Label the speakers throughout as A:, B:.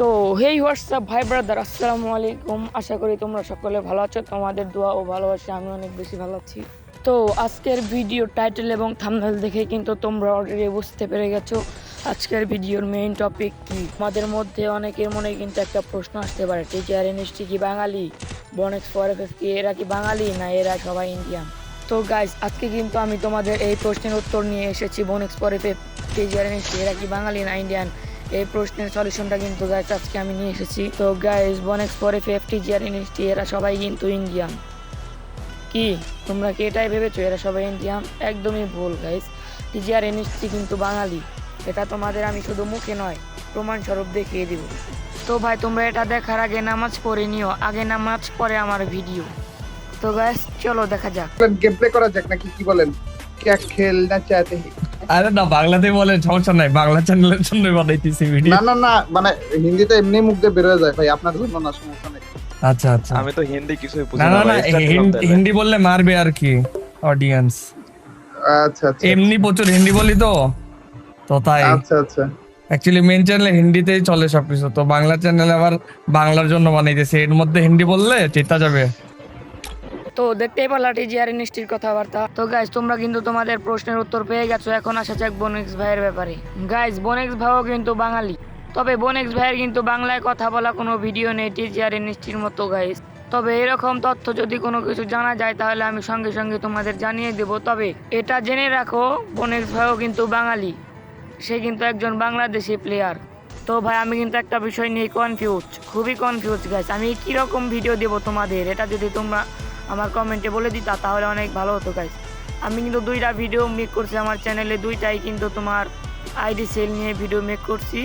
A: তো হেই হোয়াটসঅ্যাপ ভাই ব্রাদার আসসালামু আলাইকুম। আশা করি তোমরা সকলে ভালো আছো, তোমাদের দোয়া ও ভালোবাসা আমি অনেক বেশি ভালো আছি। তো, আজকের ভিডিও টাইটেল এবং থাম্বনেল দেখে কিন্তু তোমরা অলরেডি বুঝতে পেরে গেছো আজকের ভিডিওর মেইন টপিক কি। আমাদের মধ্যে অনেকের মনে কিন্তু একটা প্রশ্ন আসতে পারে টিচার এনএসটি কি বাঙালি? বনেক্স ফর এফ কি, এরা কি বাঙালি, না এরা সবাই ইন্ডিয়ান তো গাইজ আজকে কিন্তু আমি তোমাদের এই প্রশ্নের উত্তর নিয়ে এসেছি বনেক্স ফর এফ টিচার এনএসটি এরা কি বাঙালি, না ইন্ডিয়ান এই প্রশ্নের সলিউশনটা কিন্তু গাইজ আজকে আমি নিয়ে এসেছি। তো guys বনেক্স for F F TGR NST এরা সবাই কিন্তু ইন্ডিয়ান কি? তোমরা কি এটাই ভেবেছো? এরা সবাই ইন্ডিয়ান একদমই ভুল গাইজ টিজিআর এনএসটি কিন্তু বাঙালি। এটা তোমাদের আমি শুধু মুখে নয়, প্রমাণস্বরূপ দেখিয়ে দিব। তো ভাই, তোমরা এটা দেখার আগে নামাজ পড়ে নিও। আগে নামাজ পরে আমার ভিডিও তো গাইজ চলো দেখা যাক।
B: গেম প্লে করা যাক নাকি? কি বলেন? চাতে।
C: আরে না বলে সমস্যা নাই। বাংলা চ্যানেলের জন্য বানাইতেছি ভিডিও
B: না না না মানে হিন্দিতে এমনি মুখ দিয়ে যায় ভাই আপনার জন্য না সমস্যা নাই।
C: আচ্ছা আচ্ছা।
D: আমি তো হিন্দি কিছুই বুঝি
C: না
D: না
C: না হিন্দি বললে মারবে আর কি অডিয়েন্স
B: আচ্ছা আচ্ছা।
C: এমনি প্রচুর হিন্দি বলি তো তো তাই।
B: আচ্ছা আচ্ছা।
C: অ্যাকচুয়ালি মেন চ্যানেলে হিন্দিতেই চলে সবকিছু তো বাংলা চ্যানেলে আবার বাংলার জন্য বানাইতেছে এর মধ্যে হিন্দি বললে চেতা যাবে।
A: তো দেখতেই পারলা টিজিআর ইন্ডাস্ট্রির কথাবার্তা। তো গাইজ তোমরা কিন্তু তোমাদের প্রশ্নের উত্তর পেয়ে গেছো। এখন আসা যাক বনেক্স ভাইয়ের ব্যাপারে। গাইজ বনেক্স ভাইও কিন্তু বাঙালি। তবে বনেক্স ভাইয়ের কিন্তু বাংলায় কথা বলা কোনো ভিডিও নেই টিজিআর ইন্ডাস্ট্রির মতো গাইজ তবে এরকম তথ্য যদি কোনো কিছু জানা যায়, তাহলে আমি সঙ্গে সঙ্গে তোমাদের জানিয়ে দেব। তবে এটা জেনে রাখো বনেক্স ভাইও কিন্তু বাঙালি। সে কিন্তু একজন বাংলাদেশি প্লেয়ার তো ভাই, আমি কিন্তু একটা বিষয় নিয়ে কনফিউজ খুবই কনফিউজ গাইস আমি কীরকম ভিডিও দেবো তোমাদের? এটা যদি তোমরা আমার কমেন্টে বলে দিতা, তাহলে অনেক ভালো হতো গাইস আমি কিন্তু দুইটা ভিডিও মেক করছি, আমার চ্যানেলে দুইটাই কিন্তু তোমার আইডি সেল নিয়ে ভিডিও মেক করছি।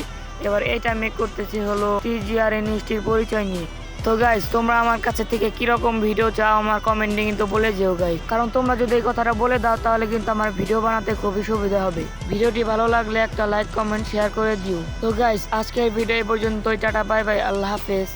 A: এবার এটা মেক করতেছি হলো টিজিআর এনএসটির পরিচয় নিয়ে। তো গাইস তোমরা আমার কাছে থেকে কীরকম ভিডিও চাও আমার কমেন্টে কিন্তু বলে যেও গাইস কারণ তোমরা যদি এই কথাটা বলে দাও, তাহলে কিন্তু আমার ভিডিও বানাতে খুবই সুবিধা হবে। ভিডিওটি ভালো লাগলে একটা লাইক কমেন্ট শেয়ার করে দিও। তো গাইস আজকের ভিডিও এই টাটা বাই বাই আল্লাহ হাফেজ।